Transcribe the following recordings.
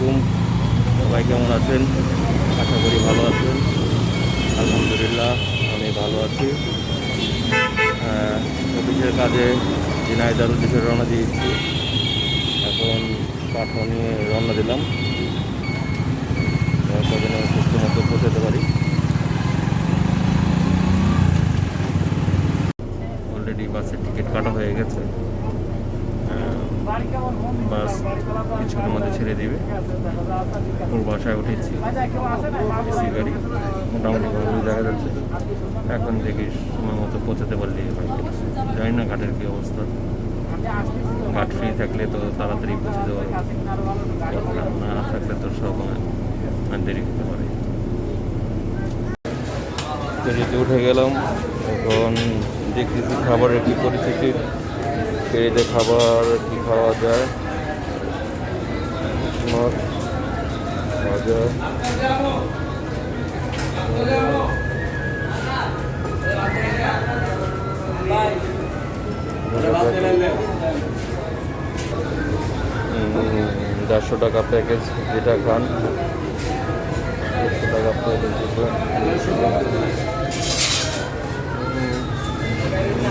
আলাইকুম সবাই কেমন আছেন? আশা করি ভালো আছেন। আলহামদুলিল্লাহ, আমি ভালো আছি। অফিসের কাজে ঝিনাইদার উদ্দেশ্যে রওনা দিয়েছি। এখন পাঠা নিয়ে রওনা দিলাম। কদিন সুস্থ মতো পৌঁছাতে পারি। অলরেডি বাসের টিকিট কাটা হয়ে গেছে। বাস কিছুক্ষণের মধ্যে ছেড়ে দেবে। ওর বাসায় উঠেছি। এসি গাড়ি, মোটামুটি ভাবে দেখা যাচ্ছে। এখন থেকে সময় মতো পৌঁছাতে পারলেই হয় জানি না ঘাটের কী অবস্থা। ঘাট ফ্রি থাকলে তো তাড়াতাড়ি পৌঁছে দেওয়ার কথা না থাকলে তো সময় দেরি হতে পারে। ফেরিতে উঠে গেলাম। এখন দেখতেছি খাবারের কী পরিস্থিতি। ফেরিতে খাবার কি খাওয়া যায়? মাছ দেড়শো টাকা প্যাকেজ যেটা খান। দেড়শো টাকা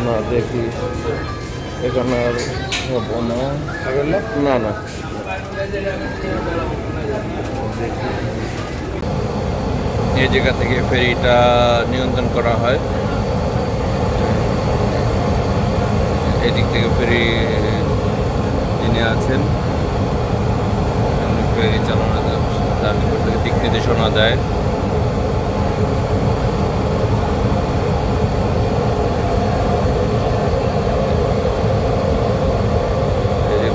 না দেখি। এখানে আর হব না। না না। এই জায়গা থেকে ফেরিটা নিয়ন্ত্রণ করা হয়। এদিক থেকে ফেরি যিনি আছেন ফেরি চালানো যায় তার দিক নির্দেশনা দেয় এই দিক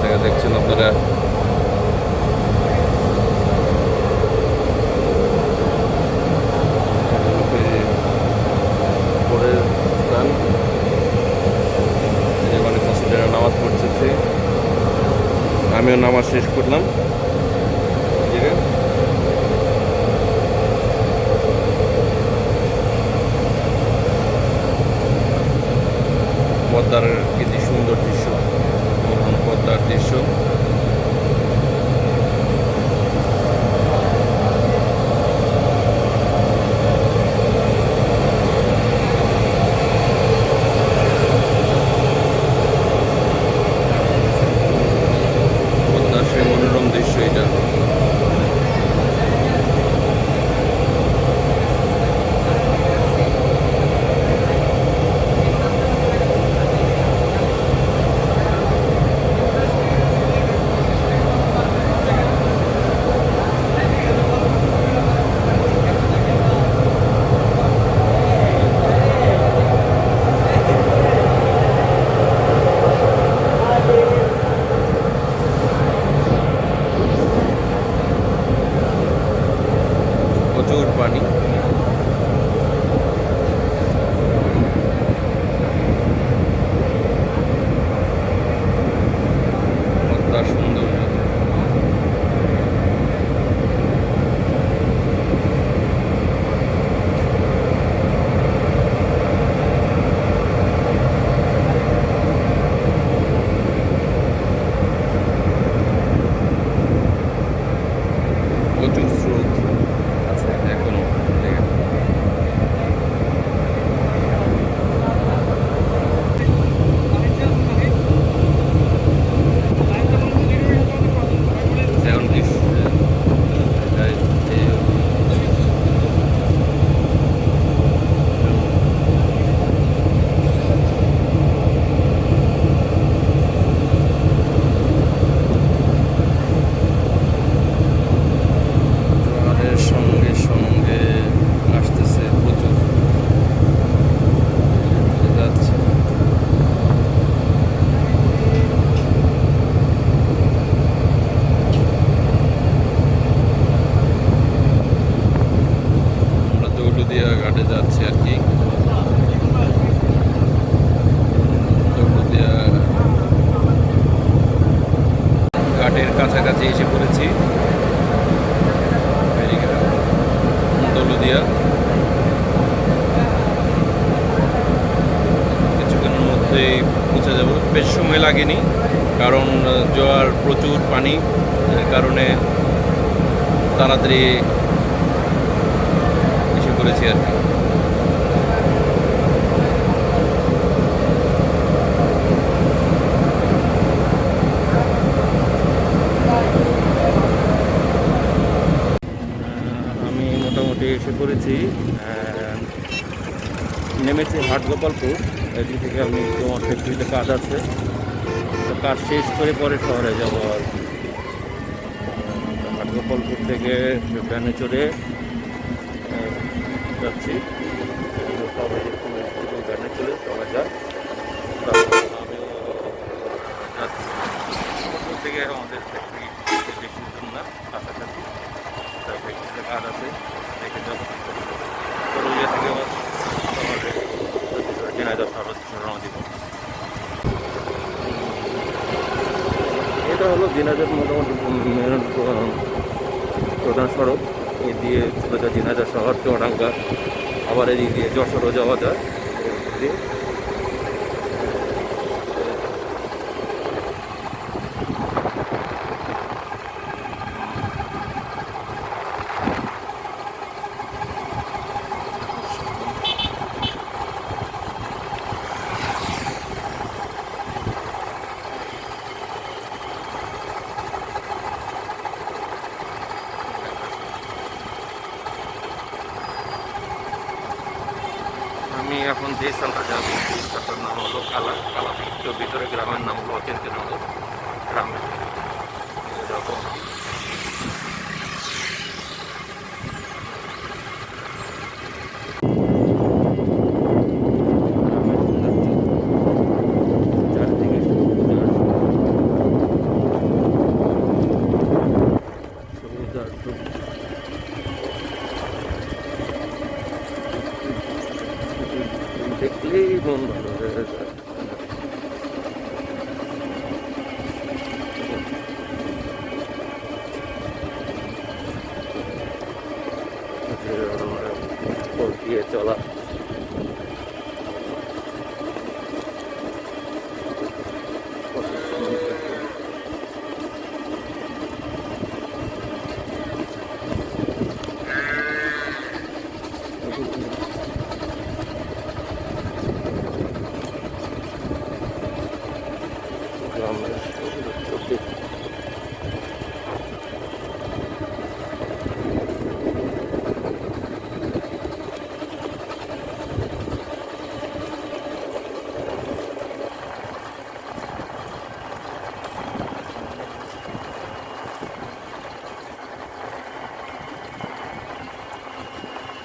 কনসিডারে নামাজ আমিও নামাজ শেষ করলাম। পদ্মার কি সুন্দর দৃশ্য পদ্মার দৃশ্য। আহ, নেমেছি হাটগোপালপুর। এদিক থেকে আমি তোমার ফ্যাক্টরিতে কাজ আছে। তো কাজ শেষ করে পরে শহরে যাব আর কি। হাটগোপালপুর থেকে ভ্যানে চড়ে যাচ্ছি আহ, সবাই এরকম ভ্যানে চলে সবাই যায় তারপর আমিও যাচ্ছি হাটগোপালপুর থেকে আমাদের ফ্যাক্টরি বেশি দূর না কাছাকাছি তার ফ্যাক্টরিতে কাজ আছে দেখে যাব পুরুলিয়া থেকে আবার শহরে ঝিনাইদহ শহর রওনা দিব এটা হলো দিনাজের মোটামুটি প্রধান সড়ক। এ দিয়ে চলে যায় শহর চুয়াডাঙ্গা আবার এদিক দিয়ে যশোরও যাওয়া যায়। আমি এখন যে স্থানটা যাব তার নাম হলো কালা কালা ভিতরে গ্রামের নাম হলো অচিন্ত্যনগর গ্রামের এরকম চারিদিকে সবুজ আর সবুজ আর সবুজ। দেখলেই মন ভালো হয়ে যায় উপর দিয়ে চলা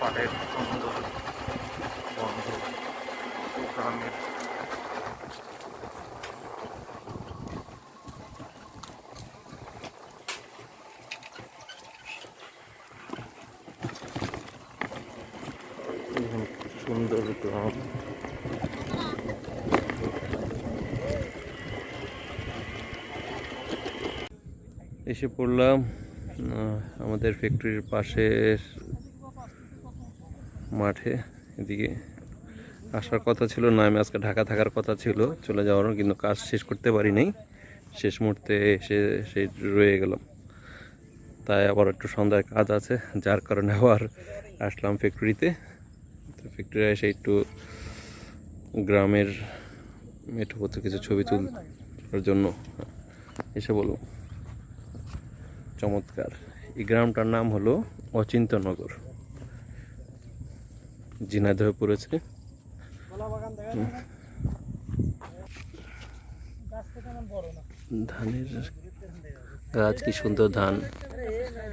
গন্ধ গ্রামের সুন্দর গ্রাম। এসে পড়লাম আমাদের ফ্যাক্টরির পাশের মাঠে এদিকে আসার কথা ছিল না আমি আজকে ঢাকা থাকার কথা ছিল, চলে যাওয়ার কিন্তু কাজ শেষ করতে পারি নাই। শেষ মুহূর্তে এসে সেই রয়ে গেলাম। তাই আবার একটু সন্ধ্যায় কাজ আছে, যার কারণে আবার আসলাম ফ্যাক্টরিতে ফ্যাক্টরি এসে একটু গ্রামের মেঠোপথে কিছু ছবি তোলার জন্য এসে বলো চমৎকার। এই গ্রামটার নাম হলো অচিন্তনগর। ঝিনাইদহে পড়েছে। ধানের গাছ কি সুন্দর ধান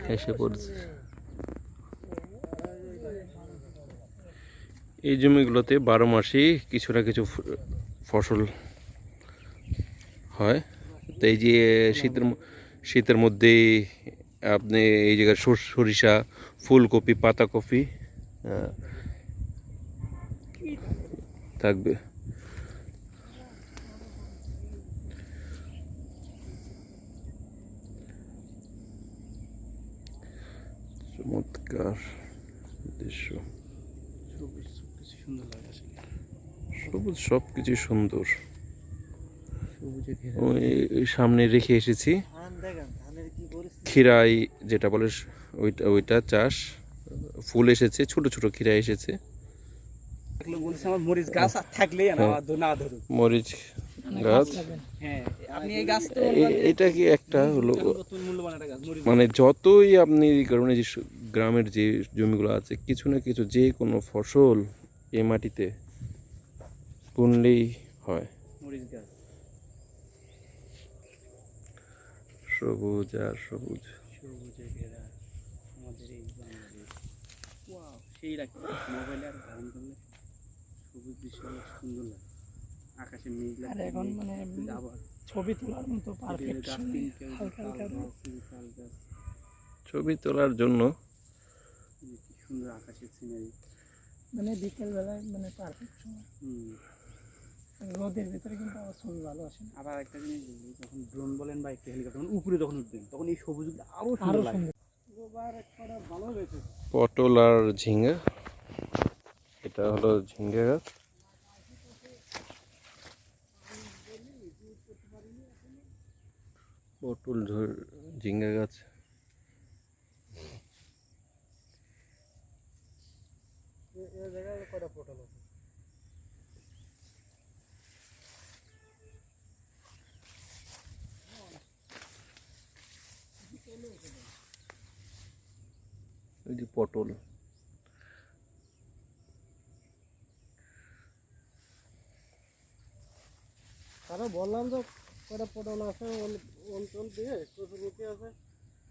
এসে পড়ছে। এই জমিগুলোতে বারো মাসই কিছু না কিছু ফসল হয়। তো এই যে শীতের শীতের মধ্যেই আপনি এই জায়গায় সর- সরিষা, ফুলকপি, পাতাকপি থাকবে। চমৎকার দৃশ্য। সবুজ সবকিছু সুন্দর সব কিছু ওই সামনে রেখে এসেছি। খিরাই যেটা বলে ওইটা ওইটা চাষ ফুল এসেছে ছোট ছোট খিরা এসেছে। বলছে আমার মরিচ গাছ থাকলেই না হ্যাঁ। মরিচ গাছ? হ্যাঁ আপনি এই গাছ তো এ- এটা কি একটা হলো নতুন মূল্যবান একটা গাছ মরিচ মানে যতই আপনি কারণে যে গ্রামের যে জমিগুলো আছে কিছু না কিছু যে কোনো ফসল এই মাটিতে বুনলেই হয়। সবুজ আর সবুজ। সবুজে ঘেরা আমাদের এই বাংলাদেশ। সেই রাখি। মোবাইলে আর দৃশ্য অনেক সুন্দর লাগে। আকাশে মেঘ লাগে এখন মানে আবার ছবি তোলার মতো পারফেক্ট হালকা হালকা ছবি জন্য এই যে কি সুন্দর আকাশের সিনারি মানে বিকেল বেলায় মানে পারফেক্ট সময়। রোদের ভিতরে কিন্তু আবার ছবি ভালো আসে আবার একটা জিনিস যখন ড্রোন বলেন বা একটা হেলিকপ্টার যখন উপরে যখন উঠবেন তখন এই সবুজগুলো আরও আরও সুন্দর লাগে। সুন্দর। এবার একটা ভালো হয়েছে। পটল আর ঝিঙ্গা এটা হলো ঝিঙ্গা গাছ। পটল ঝিঙ্গা গাছ। পটল আছে ওই যে পটল তারা বললাম তো কয়টা পটল আছে অঞ্চল দিয়ে কচুরমুখী আছে।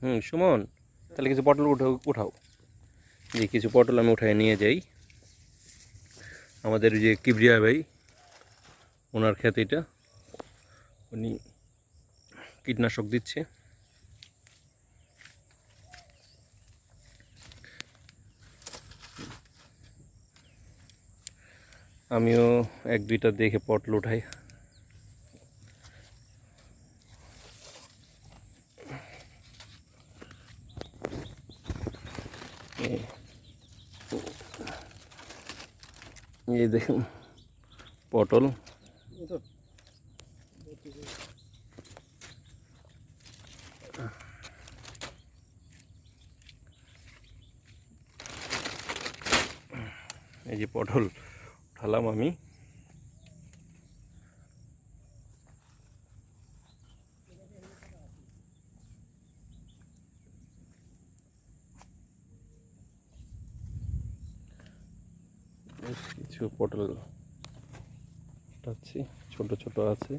হুম, সুমন, তাহলে কিছু পটল উঠাও উঠাও। যে কিছু পটল আমি উঠায় নিয়ে যাই। আমাদের যে কিবরিয়া ভাই, ওনার এটা। উনি কীটনাশক দিচ্ছে। আমিও এক দুইটা দেখে পটল উঠাই এই- এই দেখুন পটল। এই যে পটল উঠালাম আমি বেশ কিছু পটল উঠাচ্ছি ছোট ছোট আছে।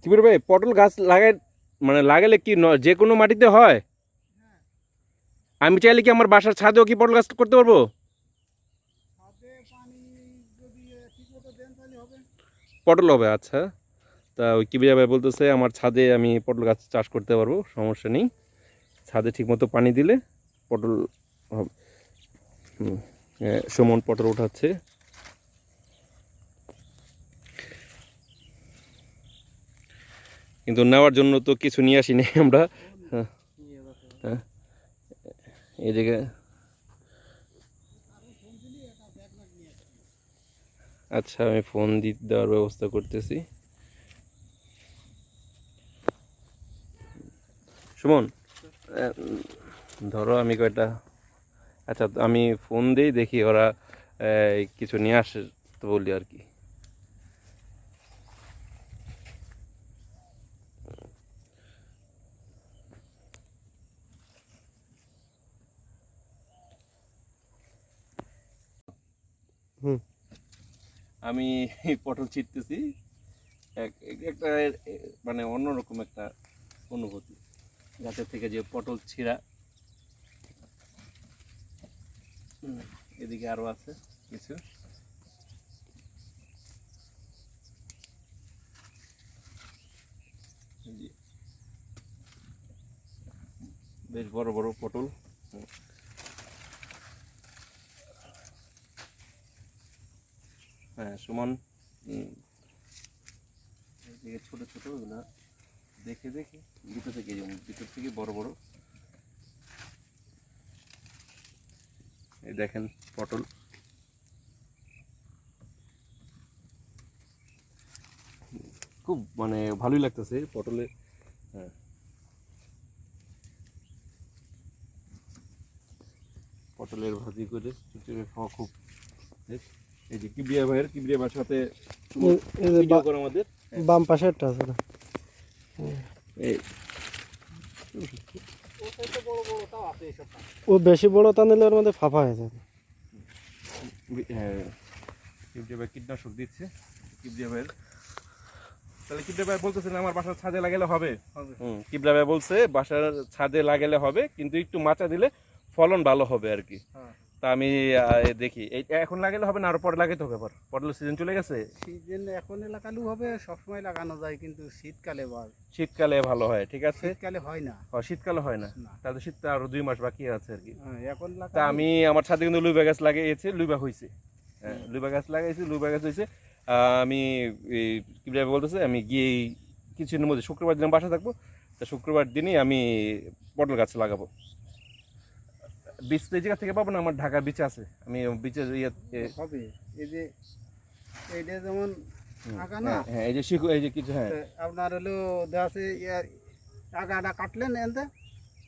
কিবির ভাই পটল গাছ লাগাই মানে লাগালে কি যে কোনো মাটিতে হয়? আমি চাইলে কি আমার বাসার ছাদেও কি পটল গাছ করতে পারব? পটল হবে আচ্ছা। তা ওই কিবিরা ভাই বলতেছে আমার ছাদে আমি পটল গাছ চাষ করতে পারব সমস্যা নেই। ছাদে ঠিকমতো পানি দিলে পটল হবে। সুমন পটল উঠাচ্ছে। কিন্তু নেওয়ার জন্য তো কিছু নিয়ে আসিনি আমরা। হ্যাঁ হ্যাঁ এদিকে আচ্ছা আমি ফোন দিতে দেওয়ার ব্যবস্থা করতেছি। সুমন ধরো আমি কয়টা আচ্ছা আমি ফোন দিই দেখি ওরা কিছু নিয়ে আসে তো বলি আর কি। হুম। আমি পটল ছিটতেছি এক- এক- একটা মানে অন্যরকম একটা অনুভূতি। গাছের থেকে যে পটল ছিঁড়া। এদিকে আরও আছে কিছু। বেশ বড় বড় পটল। হ্যাঁ সুমন। এদিকে ছোট ছোট দেখে দেখে দুটো থেকে যেমন দুটোর থেকে বড় বড়। এই দেখেন পটল। খুব মানে ভালোই লাগতেছে পটলের হ্যাঁ। পটলের ভাজি করে চুচুড়ে খাওয়া খুব। এই যে কিবরিয়া ভাইয়ের কিবরিয়া ভাইয়ের সাথে আমাদের বাম পাশেরটা আছে না? এই। ও বেশি বড় তা নিলে ওর মধ্যে ফাঁপা হয়ে যাবে। কীটনাশক দিচ্ছে। ভাইয়ের তাহলে ভাই আমার বাসার ছাদে লাগালে হবে? ভাই বলছে বাসার ছাদে লাগালে হবে কিন্তু একটু মাচা দিলে ফলন ভালো হবে আর কি। হ্যাঁ। তা আমি দেখি। এই এখন লাগালে হবে না আরও পরে লাগাতে হবে আবার? পটলের সিজন চলে গেছে? সিজন এখন লাগালেও হবে সবসময় লাগানো যায় কিন্তু শীতকালে বার শীতকালে ভালো হয় ঠিক আছে? শীতকালে হয় না। ও, শীতকালে হয় না? তাহলে শীতটা আরও দুই মাস বাকি আছে আর কি। হ্যাঁ, এখন তা আমি আমার ছাদে কিন্তু লুইবা গাছ লাগিয়েছি লুইবা হয়েছে হ্যাঁ লুইবা গাছ লাগাইছি লুইবা গাছ হয়েছে আমি এই কি বলে বলতেছে আমি গিয়ে কিছুদিনের মধ্যে শুক্রবার দিন বাসা থাকব। তা শুক্রবার দিনই আমি পটল গাছ লাগাবো। তো এই জায়গা থেকে পাবো না আমার ঢাকা বিচ আছে। আমি বিচের ইয়ে হবে। এই যে এইটা যেমন না? হ্যাঁ, হ্যাঁ এই যে শিখু এই যে কিছু হ্যাঁ। আপনার হলো দেখা আছে আগাটা কাটলেন এনতে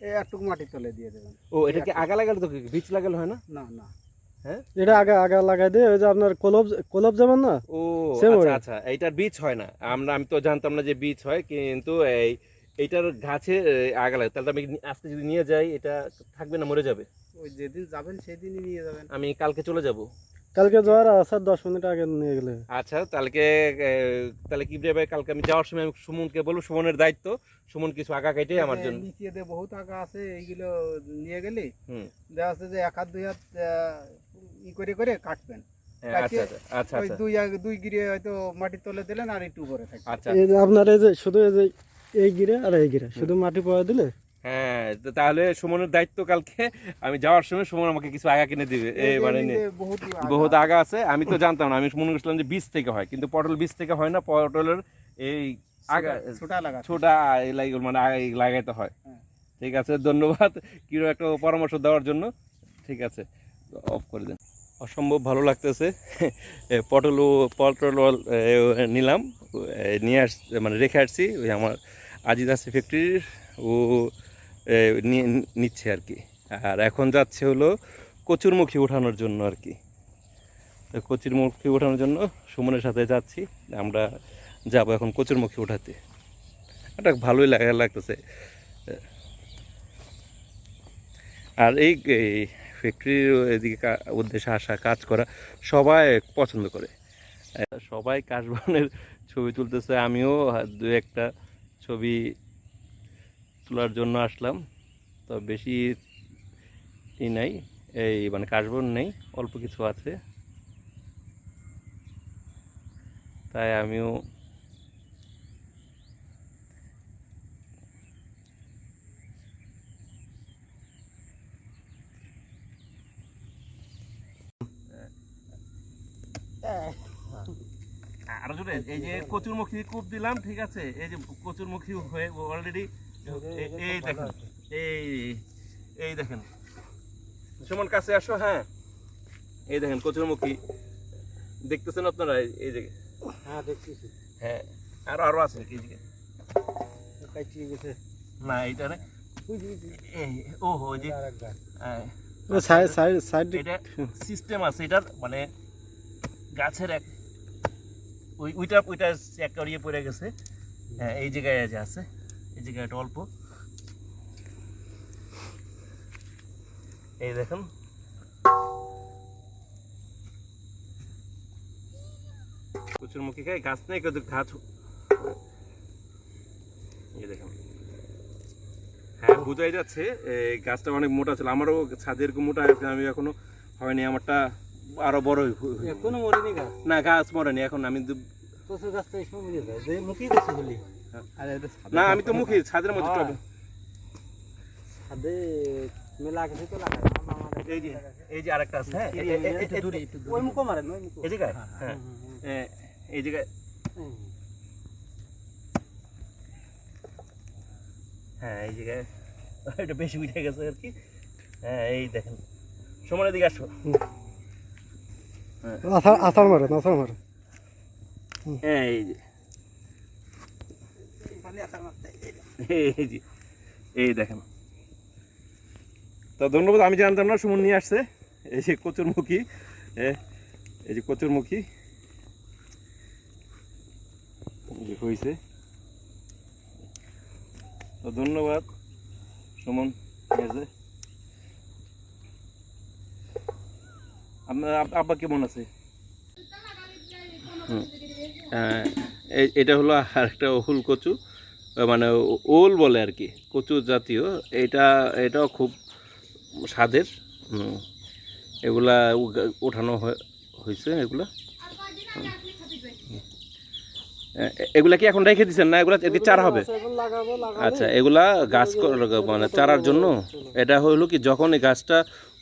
এই একটুকু মাটি তলে দিয়ে দেবেন। ও এটাকে আগা লাগালে তো বীজ লাগালে হয় না? না না। হ্যাঁ? এটা আগে আগে লাগাই দিয়ে ওই যে আপনার কলব কলব যেমন না? ও আচ্ছা আচ্ছা এইটার বীজ হয় না। আমরা আমি তো জানতাম না যে বীজ হয় কিন্তু এই এইটার গাছে আগা লাগে। তাহলে আমি আজকে যদি নিয়ে যাই এটা থাকবে না মরে যাবে। ওই যেদিন যাবেন সেদিনই নিয়ে যাবেন। আমি কালকে চলে যাব। কালকে যাওয়ার আসার দশ মিনিট আগে নিয়ে গেলে। আচ্ছা কালকে তাহলে কি ভাই কালকে আমি যাওয়ার সময় আমি সুমনকে বলব সুমনের দায়িত্ব। সুমন কিছু আগা কেটে আমার জন্য। নিচে দিয়ে বহুত আগা আছে এইগুলো নিয়ে গেলে হুম। দেখা যাচ্ছে যে এক হাত দুই হাত আহ, ই করে করে কাটবেন। হ্যাঁ, আচ্ছা আচ্ছা আচ্ছা আচ্ছা। দুই দুই গিরে হয়তো মাটির তলে দিলেন আর একটু উপরে থাকে আচ্ছা। এই যে আপনার এই যে শুধু এই যে এই গিরে আর এই গিরে। শুধু মাটি পয়া দিলে? হ্যাঁ তাহলে সুমনের দায়িত্ব কালকে। আমি যাওয়ার সময় সুমন আমাকে কিছু আগা কিনে দিবে এই মানে নিয়ে। বহুত আগা। আছে আমি তো জানতাম না আমি মনে করছিলাম যে বীজ থেকে হয় কিন্তু পটল বীজ থেকে হয় না পটলের এই আগা ছোটা লাগা। ছোটা এই লাগ- মানে আগে লাগাইতে হয়। হ্যাঁ। ঠিক আছে ধন্যবাদ কিরো একটা পরামর্শ দেওয়ার জন্য। ঠিক আছে অফ করে দেন। অসম্ভব ভালো লাগতেছে। পটল পটল নিলাম নিয়ে আস মানে রেখে আসছি ওই আমার আজিদাসি ফ্যাক্টরির ও নিয়ে, নিচ্ছে আর কি। আর এখন যাচ্ছে হলো কচুরমুখী ওঠানোর জন্য আর কি। কচুরমুখী ওঠানোর জন্য সুমনের সাথে যাচ্ছি। আমরা যাব এখন কচুরমুখী ওঠাতে। এটা ভালোই লাগা, লাগতেছে। আর এই ফ্যাক্টরির এদিকে উদ্দেশ্যে আসা, কাজ করা সবাই পছন্দ করে। সবাই কাশবনের ছবি তুলতেছে, আমিও দু একটা ছবি তোলার জন্য আসলাম, তো বেশি ই নাই, এই মানে কাশবন নেই, অল্প কিছু আছে। তাই আমিও আরও জোরে এই যে কচুরমুখী কূপ দিলাম ঠিক আছে? এই যে কচুরমুখী হয়ে অলরেডি এই দেখেন এই এই দেখেন। সুমন কাছে আসো হ্যাঁ। এই দেখেন কচুরমুখী। দেখতেছেন আপনারা? এই- যে হ্যাঁ দেখতেছি। হ্যাঁ আরও আরও আছে এই না এইটা না। ও হো যে। হ্যাঁ, সাইড সাইড সাইড এটা সিস্টেম আছে এটার মানে গাছের এক ওই ওইটা ওইটা একটা ইয়ে পড়ে গেছে। হ্যাঁ এই জায়গায় যে আছে এই জায়গায় একটা অল্প। এই দেখুন। প্রচুর মুখে খাই গাছ নেই কিন্তু গাছ এই দেখুন। হ্যাঁ বোঝাই যাচ্ছে গাছটা অনেক মোটা ছিল। আমারও ছাদে এরকম মোটা আছে, আমি এখনও হয়নি আমারটা আরও বড় এখনও মরেনি গাছ? না গাছ মরেনি এখন আমি দু- কচু গাছটা এই সময় মরে যায়। যে মুখেই দেখছি বলি। না আমি তো মুখে ছাদের মধ্যে হ্যাঁ। টবে। ছাদে মেলা কিছু তো লাগাই এই যে এই যে আরেকটা আছে হ্যাঁ? ওই মুখো মারেন ওই মুখো এই জায়গায়? হ্যাঁ এই জায়গায়। হ্যাঁ এই জায়গায়। এটা বেশি উঠে গেছে আর কি। হ্যাঁ এই দেখেন। সময়ের দিকে আসো। আসার আসার মারে আসার হ্যাঁ এই যে। এই দেখেন। তো ধন্যবাদ আমি জানতাম না সুমন নিয়ে আসছে। এই যে কচুরমুখী। এই যে কচুরমুখী। হয়েছে তো ধন্যবাদ সুমন ঠিক আছে আপনার আব- আব্বা কেমন আছে? এটা হলো আর একটা ওহুল কচু মানে ওল বলে আর কি, কচু জাতীয়। এটা, এটাও খুব স্বাদের। এগুলা ওঠানো হয়- হয়েছে এগুলা। এগুলা কি এখন রেখে দিচ্ছেন না? এগুলা এদিকে চারা হবে? আচ্ছা এগুলা গাছ মানে চারার জন্য? এটা হলো কি যখন এই গাছটা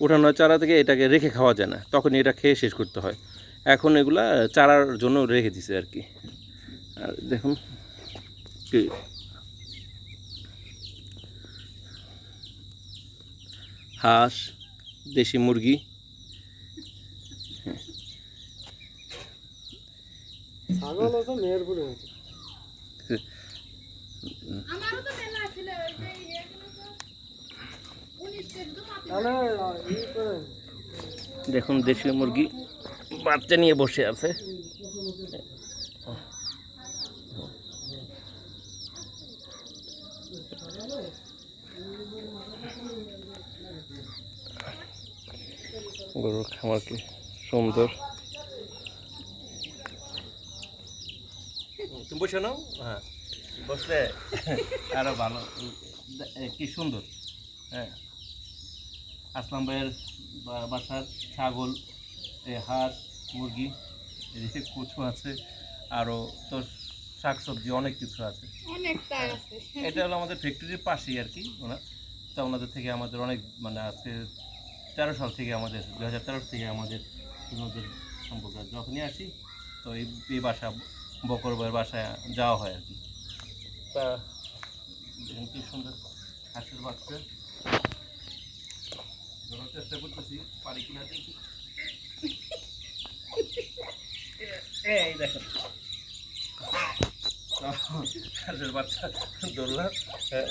উঠানো হয় চারা থেকে এটাকে রেখে খাওয়া যায় না তখন এটা খেয়ে শেষ করতে হয়। এখন এগুলা চারার জন্য রেখে দিছে আর কি। আর দেখুন কি। হাঁস দেশি মুরগি ছাগল হচ্ছে মেহেরপুরে হয়েছে। আমারও তো মেলা ছিল ওই যে ইয়েগুলো তো। উনিশ কেজি তো মাত্র তাহলে ই করে। দেখুন দেশি মুরগি বাচ্চা নিয়ে বসে আছে। গরুর খামার কি সুন্দর। তুমি বসে নাও। হ্যাঁ। বসলে আরও ভালো। কি সুন্দর। হ্যাঁ। আসলাম ভাইয়ের বা- বাসার ছাগল এ হাঁস মুরগি এদিকে কচু আছে আরও তো শাকসবজি অনেক কিছু আছে। এটা হলো আমাদের ফ্যাক্টরির পাশেই আর কি ওনার। তা ওনাদের থেকে আমাদের অনেক মানে আজকে তেরো সাল থেকে আমাদের দু হাজার তেরো থেকে আমাদের সম্পর্ক আছে। যখনই আসি তো এই এই বাসা বকর ভাইয়ের বাসায় যাওয়া হয় আর কি তা দেখুন কি সুন্দর হাঁসের বাচ্চা ধরার চেষ্টা করতেছি পারি কিনা দেখি এই দেখেন হাঁসের বাচ্চা ধরলাম হ্যাঁ।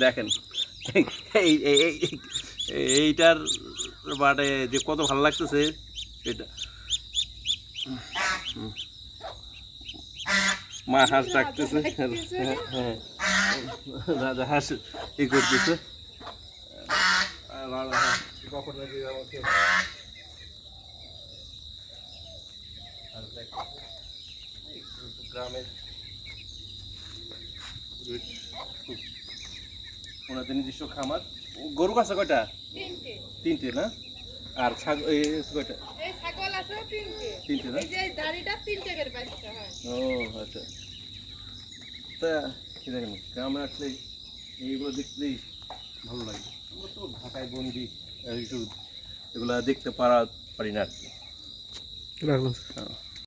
দেখেন এই এই- এই- এইটার বাটে যে কত ভালো লাগতেছে এটা। মা হাঁস ডাকতেছে। হ্যাঁ রাজা হাঁস ই করতেছে। কখন নাকি আমাকে গ্রামের ওনাদের নিজস্ব খামার। গরু আছে কয়টা? তিনটে। না? আর ছাগল কয়টা? তিনটে। না? ও আচ্ছা। তা কি দেখেন গ্রামে আসলে এইগুলো দেখলেই ভালো লাগে। আমরা তো ঢাকায় বন্দি একটু এগুলা দেখতে পারা পারি না আর কি। রাখলাম। হ্যাঁ।